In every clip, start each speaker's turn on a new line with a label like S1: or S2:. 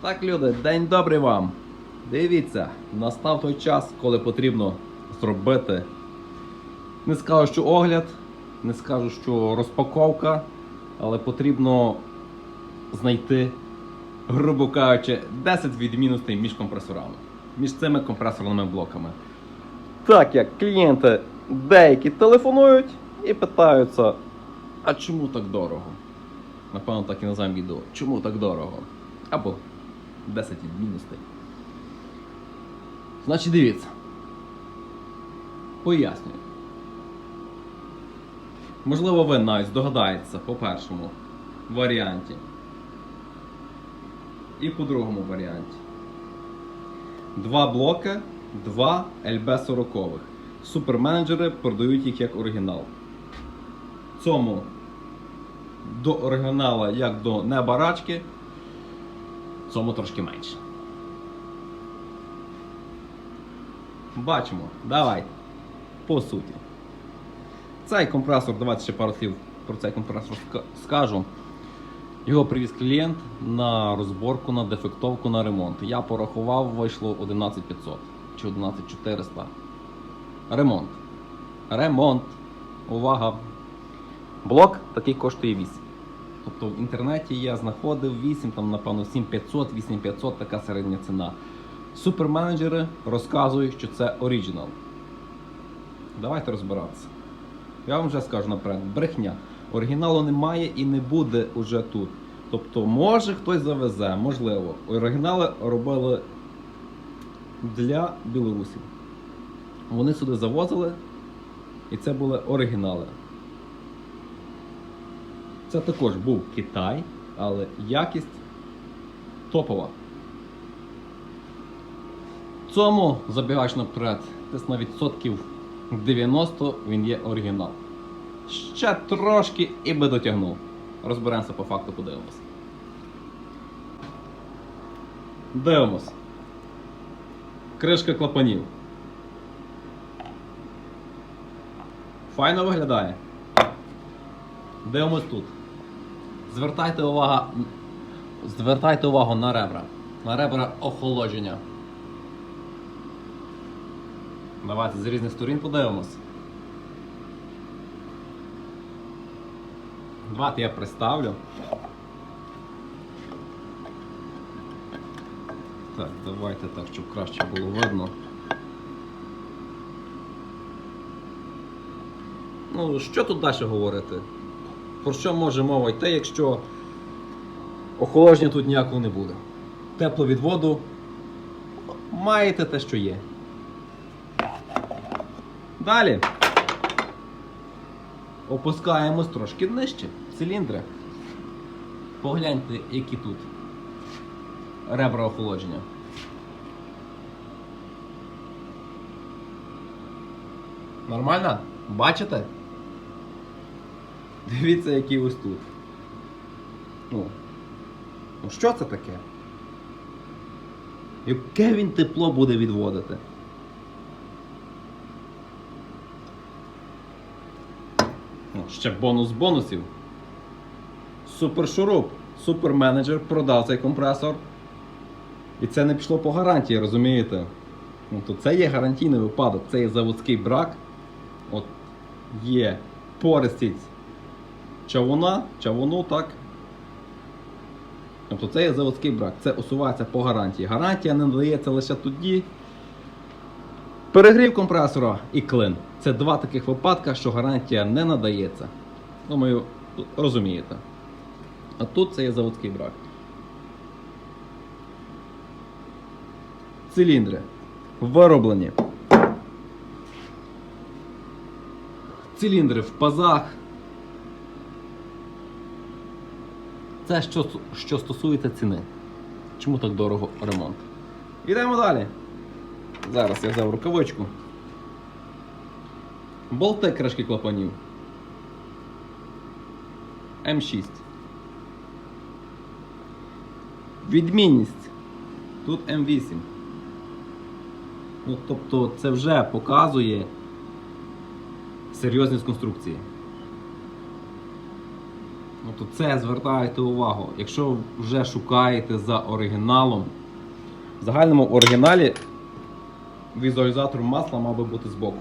S1: Так, люди, день добрий вам. Дивіться, настав той час, коли потрібно зробити. Не скажу, що огляд, не скажу, що розпаковка, але потрібно знайти, грубо кажучи, 10 відмінностей між компресорами, між цими компресорними блоками. Так як клієнти деякі телефонують і питаються, а чому так дорого? Напевно, так і назвемо відео. Чому так дорого? Або 10 відмінностей. Значить, дивіться. Пояснюю. Можливо, ви навіть здогадаєтеся по першому варіанті. І по другому варіанті. Два блоки, два LB40. Суперменеджери продають їх як оригінал. Цьому до оригінала як до неба цьому трошки менше. Бачимо. Давай. По суті. Цей компресор, давайте ще пару слів про цей компресор скажу. Його привіз клієнт на розборку, на дефектовку, на ремонт. Я порахував, вийшло 11500 чи 11400. Ремонт. Ремонт. Увага! Блок такий коштує 8. Тобто в інтернеті я знаходив 8, там, напевно, 7500, 8500 така середня ціна. Суперменеджери розказують, що це оригінал. Давайте розбиратися. Я вам вже скажу наперед, брехня. Оригіналу немає і не буде уже тут. Тобто, може хтось завезе, можливо. Оригінали робили для білорусів. Вони сюди завозили, і це були оригінали. Це також був Китай, але якість топова. Цьому забігач наперед, десь на відсотків 90 він є оригінал. Ще трошки і би дотягнув. Розберемося по факту, подивимось. Дивимось. Кришка клапанів. Файно виглядає. Дивимось тут. Звертайте увагу, звертайте увагу на ребра. На ребра охолодження. Давайте з різних сторін подивимось. Давайте я представлю. Так, давайте так, щоб краще було видно. Ну, що тут далі говорити? Про що може мова йти, якщо охолодження тут ніякого не буде? Тепловідводу маєте те, що є. Далі. Опускаємось трошки нижче. Циліндри. Погляньте, які тут ребра охолодження. Нормально? Бачите? Дивіться, які ось тут. Ну, ну що це таке? Яке він тепло буде відводити? Ну, ще бонус бонусів. Супершуруп. Суперменеджер продав цей компресор. І це не пішло по гарантії, розумієте? Ну, то це є гарантійний випадок, це є заводський брак. От є пористість чавуна, чавуну, так. Тобто це є заводський брак, це усувається по гарантії. Гарантія не надається лише тоді. Перегрів компресора і клин. Це два таких випадка, що гарантія не надається. Думаю, розумієте. А тут це є заводський брак. Циліндри. Вироблені. Циліндри в пазах. Це що, що стосується ціни. Чому так дорого ремонт? Йдемо далі. Зараз я взяв рукавичку. Болти кришки клапанів. М6. Відмінність. Тут М8. Ну, тобто це вже показує серйозність конструкції. Ну, то це звертайте увагу. Якщо вже шукаєте за оригіналом, в загальному оригіналі візуалізатор масла мав би бути збоку.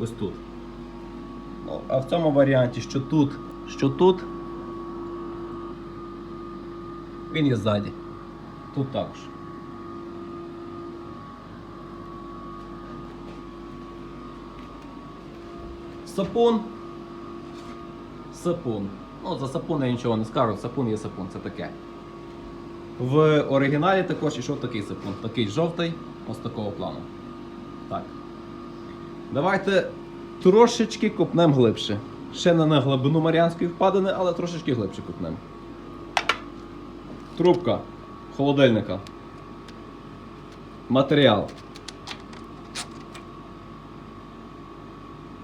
S1: Ось тут. Ну, а в цьому варіанті, що тут, що тут, він є ззаді. Тут також. Сапун. Сапун. Ну, за сапун я нічого не скажу, сапун є сапун, це таке. В оригіналі також ішов такий сапун. Такий жовтий, ось такого плану. Так. Давайте трошечки копнемо глибше. Ще не на глибину Маріанської впадини, але трошечки глибше копнемо. Трубка холодильника. Матеріал.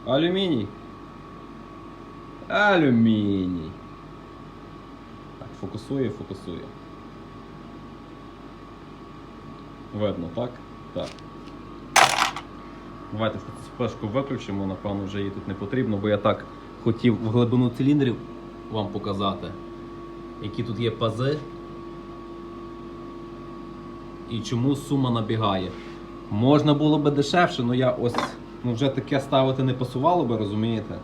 S1: Алюміній. Алюміній. Фокусує, фокусує. Видно, так? Так. Давайте спешку виключимо, напевно, вже її тут не потрібно, бо я так хотів в глибину циліндрів вам показати, які тут є пази і чому сума набігає. Можна було би дешевше, але я ось ну, вже таке ставити не пасувало би, розумієте?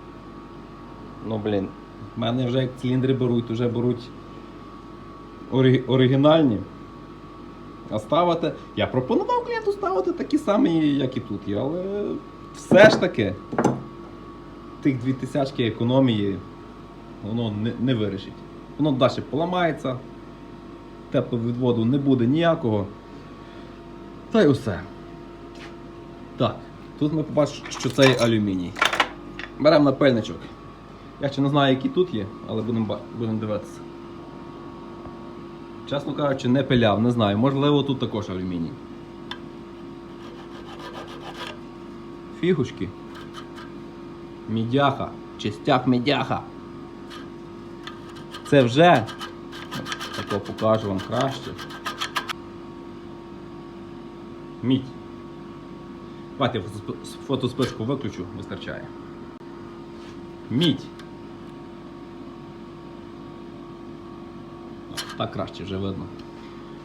S1: Ну, блін, в мене вже як циліндри беруть, вже беруть оригінальні. А ставити. Я пропонував клієнту ставити такі самі, як і тут є, але все ж таки тих 2000 економії воно не, не вирішить. Воно далі поламається, тепловідводу не буде ніякого. Та й усе. Так, тут ми побачимо, що це є алюміній. Беремо напильничок. Я ще не знаю, які тут є, але будемо будемо дивитися. Чесно кажучи, не пиляв, не знаю. Можливо, тут також алюміній. Фігушки. Мідяха. Чистяк мідяха. Це вже. Тако покажу вам краще. Мідь. Давайте я фотоспишку виключу, вистачає. Мідь. Так краще вже видно.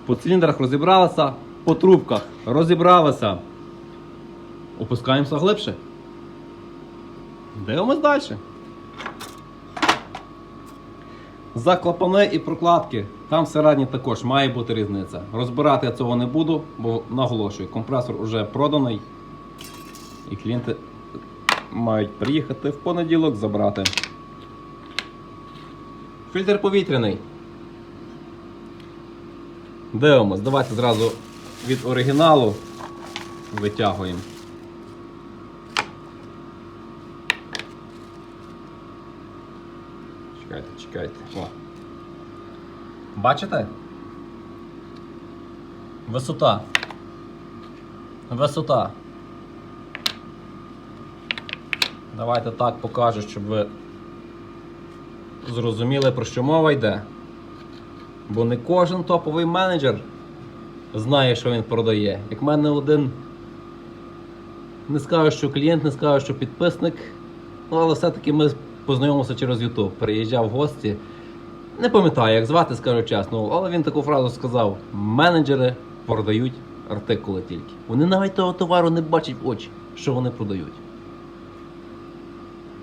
S1: По циліндрах розібралися, по трубках розібралися. Опускаємося глибше. Дивимось далі. За клапани і прокладки. Там всередині також має бути різниця. Розбирати я цього не буду, бо наголошую, компресор вже проданий. І клієнти мають приїхати в понеділок забрати. Фільтр повітряний. Дивимось, давайте зразу від оригіналу витягуємо. Чекайте, чекайте. О. Бачите? Висота. Висота. Давайте так покажу, щоб ви зрозуміли, про що мова йде. Бо не кожен топовий менеджер знає, що він продає. Як в мене один не скажу, що клієнт, не скажу, що підписник. Ну, але все-таки ми познайомилися через YouTube. Приїжджав в гості. Не пам'ятаю, як звати, скажу чесно, але він таку фразу сказав: менеджери продають артикули тільки. Вони навіть того товару не бачать в очі, що вони продають.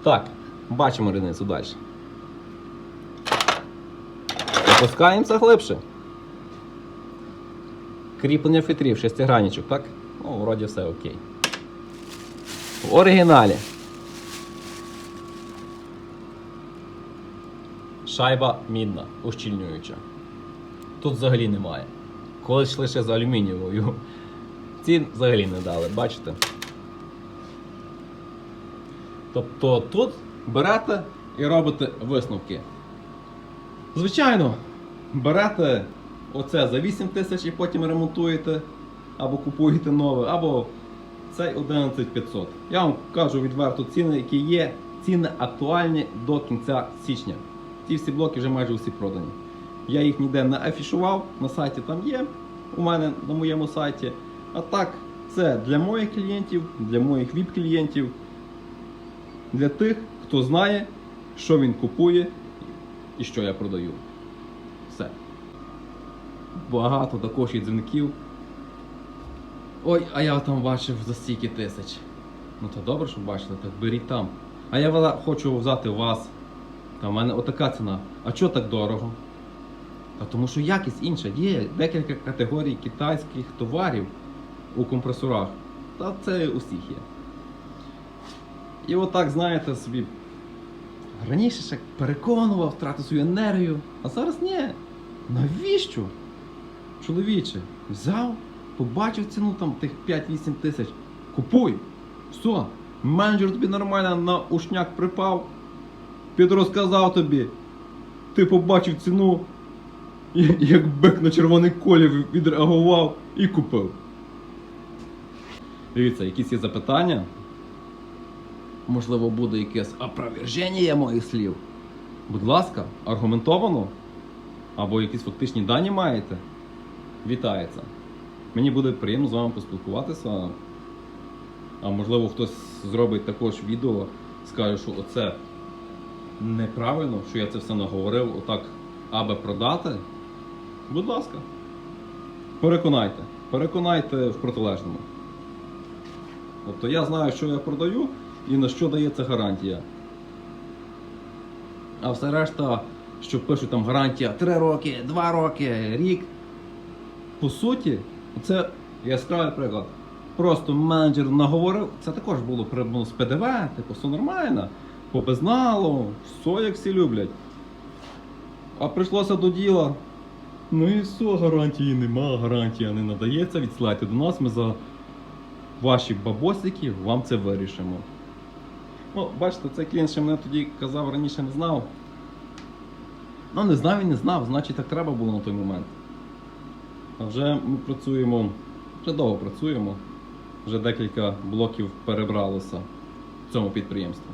S1: Так, бачимо різницю далі. Опускаємося глибше. Кріплення фітрів, шестигранічок, так? Ну, вроді все окей. В оригіналі. Шайба мідна, ущільнююча. Тут взагалі немає. Колись йшли ще з алюмінієвою. Ці взагалі не дали, бачите? Тобто тут берете і робите висновки. Звичайно, берете оце за 8 тисяч і потім ремонтуєте, або купуєте нове, або цей 11500. Я вам кажу відверто ціни, які є. Ціни актуальні до кінця січня. Ці всі блоки вже майже всі продані. Я їх ніде не афішував, на сайті там є, у мене на моєму сайті. А так, це для моїх клієнтів, для моїх VIP-клієнтів, для тих, хто знає, що він купує і що я продаю. Багато також і дзвінків. Ой, а я там бачив за стільки тисяч. Ну то добре, що бачили, так беріть там. А я хочу взяти вас. Та в мене отака ціна. А чого так дорого? Та тому що якість інша. Є декілька категорій китайських товарів у компресорах. Та це у всіх є. І отак, знаєте, собі. Раніше ще переконував, втратив свою енергію, а зараз ні. Навіщо? Чоловіче, взяв, побачив ціну там тих 5-8 тисяч. Купуй! Все, менеджер тобі нормально на ушняк припав, підрозказав тобі. Ти побачив ціну, як бик на червоний колі відреагував і купив. Дивіться, якісь є запитання. Можливо, буде якесь опроверження моїх слів. Будь ласка, аргументовано. Або якісь фактичні дані маєте. Вітається. Мені буде приємно з вами поспілкуватися. А можливо, хтось зробить також відео, скаже, що оце неправильно, що я це все наговорив, отак, аби продати. Будь ласка. Переконайте. Переконайте в протилежному. Тобто я знаю, що я продаю і на що дається гарантія. А все решта, що пишуть там гарантія 3 роки, 2 роки, рік. По суті, це яскравий приклад. Просто менеджер наговорив, це також було прибув з ПДВ, типу, все нормально, по безналу, все як всі люблять. А прийшлося до діла. Ну і все, гарантії нема, гарантія не надається, відсилайте до нас, ми за ваші бабосики вам це вирішимо. Ну, бачите, цей клієнт ще мене тоді казав, раніше не знав. Ну, не знав і не знав, значить так треба було на той момент. А вже ми працюємо, вже довго працюємо, вже декілька блоків перебралося в цьому підприємстві.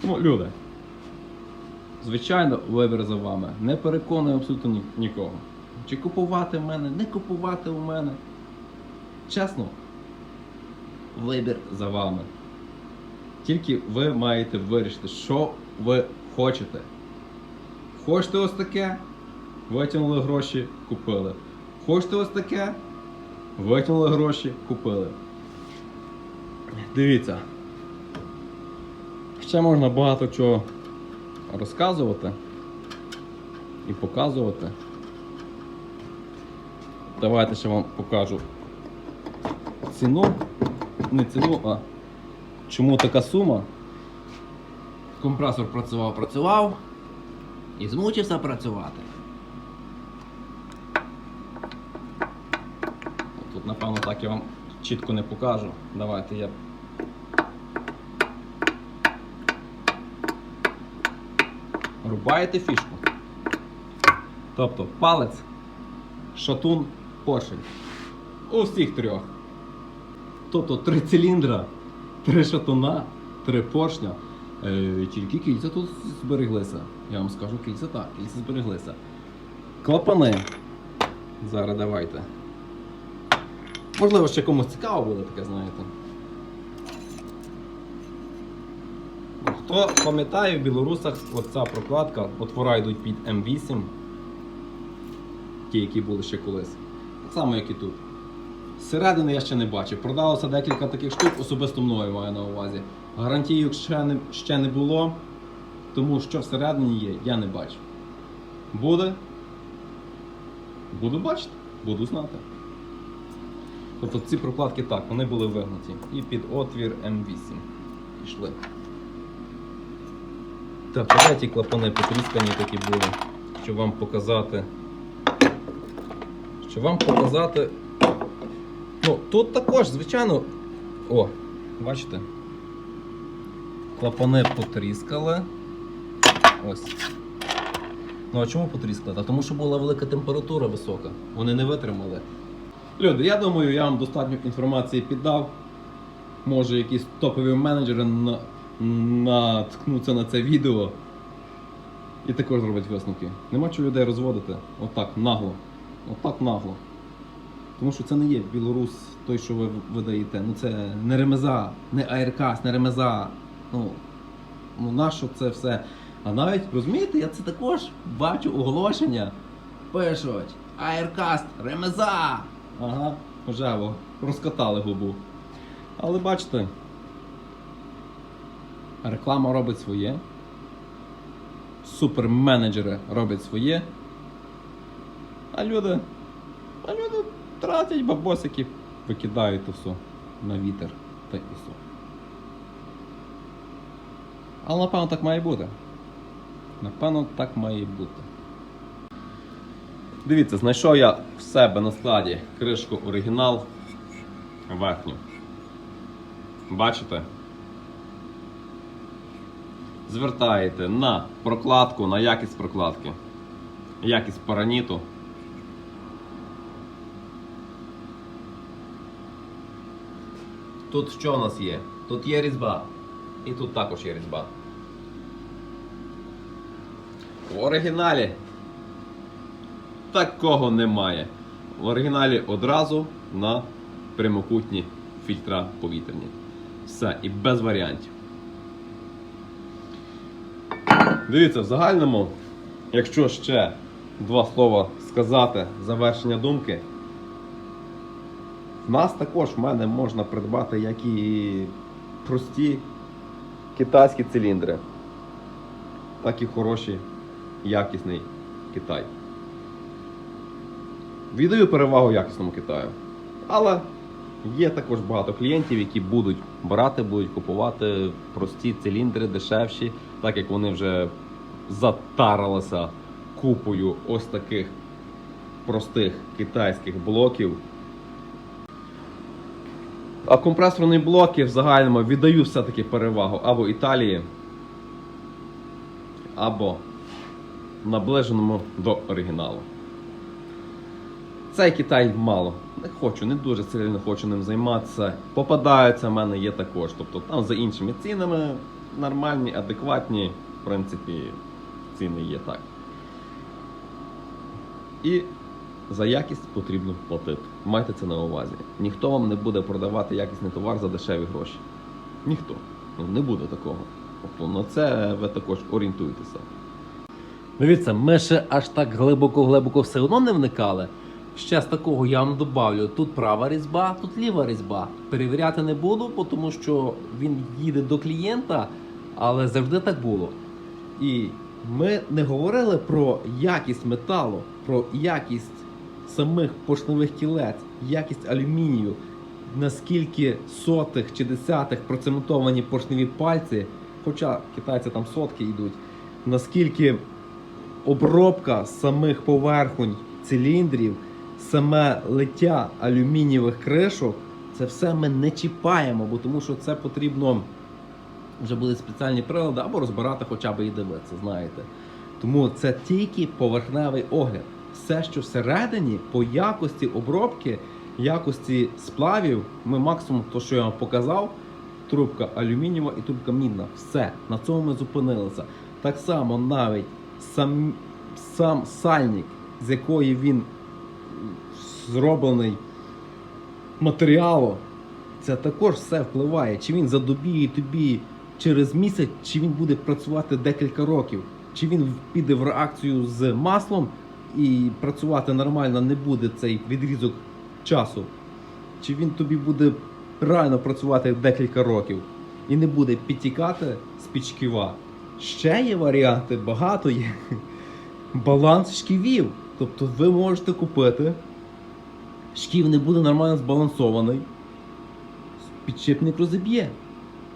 S1: Тому, люди, звичайно, вибір за вами. Не переконую абсолютно ні- нікого. Чи купувати в мене, не купувати у мене. Чесно, вибір за вами. Тільки ви маєте вирішити, що ви хочете. Хочете ось таке? Витягнули гроші, купили. Хочете ось таке? Витягнули гроші, купили. Дивіться. Ще можна багато чого розказувати і показувати. Давайте ще вам покажу ціну. Не ціну, а чому така сума. Компресор працював, працював і змучився працювати. Напевно, так я вам чітко не покажу. Давайте я. Рубаєте фішку. Тобто палець, шатун, поршень. У всіх трьох. Тобто три циліндра, три шатуна, три поршня. Е, тільки кільця тут збереглися. Я вам скажу, кільця так, кільця збереглися. Клапани. Зараз давайте. Можливо, ще комусь цікаво буде таке, знаєте. Хто пам'ятає, в білорусах оця прокладка, отвора йдуть під М8. Ті, які були ще колись. Так само, як і тут. Зсередини я ще не бачив. Продалося декілька таких штук, особисто мною маю на увазі. Гарантійок ще не, ще не було, тому що всередині є, я не бачу. Буде? Буду бачити, буду знати. Тобто ці прокладки так, вони були вигнуті. І під отвір М8 пішли. Так, а ті клапани потріскані такі були, щоб вам показати. Щоб вам показати. Ну, тут також, звичайно. О, бачите? Клапани потріскали. Ось. Ну а чому потріскали? Та тому що була велика температура висока. Вони не витримали. Люди, я думаю, я вам достатньо інформації піддав. Може якісь топові менеджери на... наткнуться на це відео і також зроблять висновки. Нема чого людей розводити. Отак нагло. Отак нагло. Тому що це не є білорус, той, що ви видаєте. Ну це не ремеза, не АРК, не ремеза. Ну, ну нащо це все? А навіть, розумієте, я це також бачу оголошення. Пишуть Aircast Ремеза. Ага, вже во, розкатали губу. Але бачите, реклама робить своє. Суперменеджери роблять своє. А люди. А люди тратять бабосики, викидають то на вітер та і все. Але напевно так має бути. Напевно, так має бути. Дивіться, знайшов я в себе на складі кришку оригінал верхню. Бачите? Звертаєте на прокладку, на якість прокладки, якість параніту. Тут що у нас є? Тут є різьба. І тут також є різьба. В оригіналі такого немає. В оригіналі одразу на прямокутні фільтра повітряні. Все, і без варіантів. Дивіться, в загальному, якщо ще два слова сказати завершення думки, в нас також в мене можна придбати як і прості китайські циліндри, так і хороші, якісний Китай. Віддаю перевагу якісному Китаю. Але є також багато клієнтів, які будуть брати, будуть купувати прості циліндри дешевші, так як вони вже затарилися купою ось таких простих китайських блоків. А компресорні блоки в загальному віддаю все-таки перевагу або Італії, або наближеному до оригіналу. Цей Китай мало. Не хочу, не дуже сильно хочу ним займатися. Попадаються в мене є також. Тобто там за іншими цінами нормальні, адекватні, в принципі, ціни є так. І за якість потрібно платити. Майте це на увазі. Ніхто вам не буде продавати якісний товар за дешеві гроші. Ніхто. Ну, не буде такого. Тобто на це ви також орієнтуєтеся. Дивіться, ми ще аж так глибоко-глибоко все одно не вникали. Ще з такого я вам добавлю: тут права різьба, тут ліва різьба. Перевіряти не буду, тому що він їде до клієнта, але завжди так було. І ми не говорили про якість металу, про якість самих поршневих кілець, якість алюмінію, наскільки сотих чи десятих процементовані поршневі пальці, хоча китайці там сотки йдуть, наскільки обробка самих поверхонь циліндрів, саме лиття алюмінієвих кришок, це все ми не чіпаємо, бо тому що це потрібно вже були спеціальні прилади або розбирати хоча б і дивитися, знаєте. Тому це тільки поверхневий огляд. Все, що всередині, по якості обробки, якості сплавів, ми максимум, то, що я вам показав, трубка алюмінієва і трубка мідна. Все, на цьому ми зупинилися. Так само навіть сам, сам сальник, з якої він зроблений матеріалу, це також все впливає. Чи він задобіє тобі через місяць, чи він буде працювати декілька років, чи він піде в реакцію з маслом і працювати нормально не буде цей відрізок часу, чи він тобі буде реально працювати декілька років і не буде підтікати з під шківа. Ще є варіанти, багато є. Баланс шківів. Тобто ви можете купити, шків не буде нормально збалансований, підшипник розіб'є.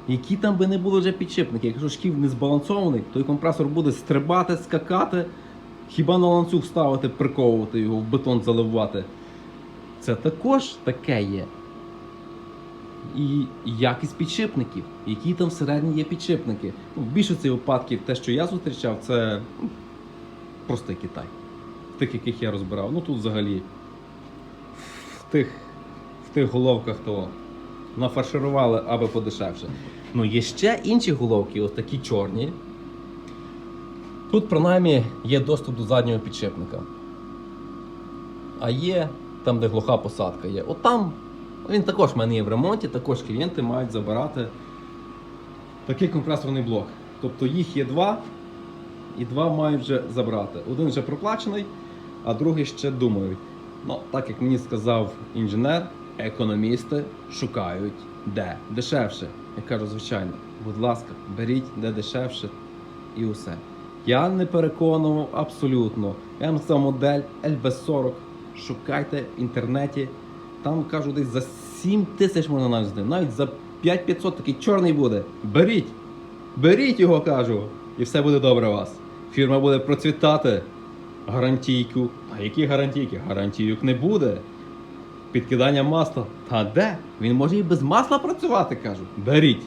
S1: Які там би не були вже підшипники, якщо шків не збалансований, то і компресор буде стрибати, скакати, хіба на ланцюг ставити, приковувати його, в бетон заливати. Це також таке є. І якість підшипників, які там всередині є підшипники. Ну, в більшості випадків те, що я зустрічав, це ну, Китай. Тих, яких я розбирав. Ну тут взагалі в тих, в тих головках того нафарширували аби подешевше. Ну, є ще інші головки, ось такі чорні. Тут, принаймні, є доступ до заднього підшипника. А є там, де глуха посадка є. От там він також в мене є в ремонті, також клієнти мають забирати такий компресорний блок. Тобто їх є два. і два мають вже забрати. Один вже проплачений, а другий ще думають. Ну, так як мені сказав інженер, економісти шукають де дешевше. Я кажу, звичайно, будь ласка, беріть де дешевше і усе. Я не переконував абсолютно. Я модель LB40. Шукайте в інтернеті. Там кажу, десь за 7 тисяч можна навіть. Навіть за 5500 такий чорний буде. Беріть! Беріть його, кажу, і все буде добре у вас. Фірма буде процвітати. Гарантійку. А які гарантійки? Гарантійок не буде. Підкидання масла. Та де? Він може і без масла працювати, кажу. Беріть.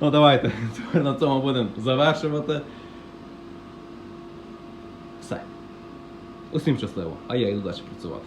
S1: Ну давайте. На цьому будемо завершувати. Все. Усім щасливо, а я йду далі працювати.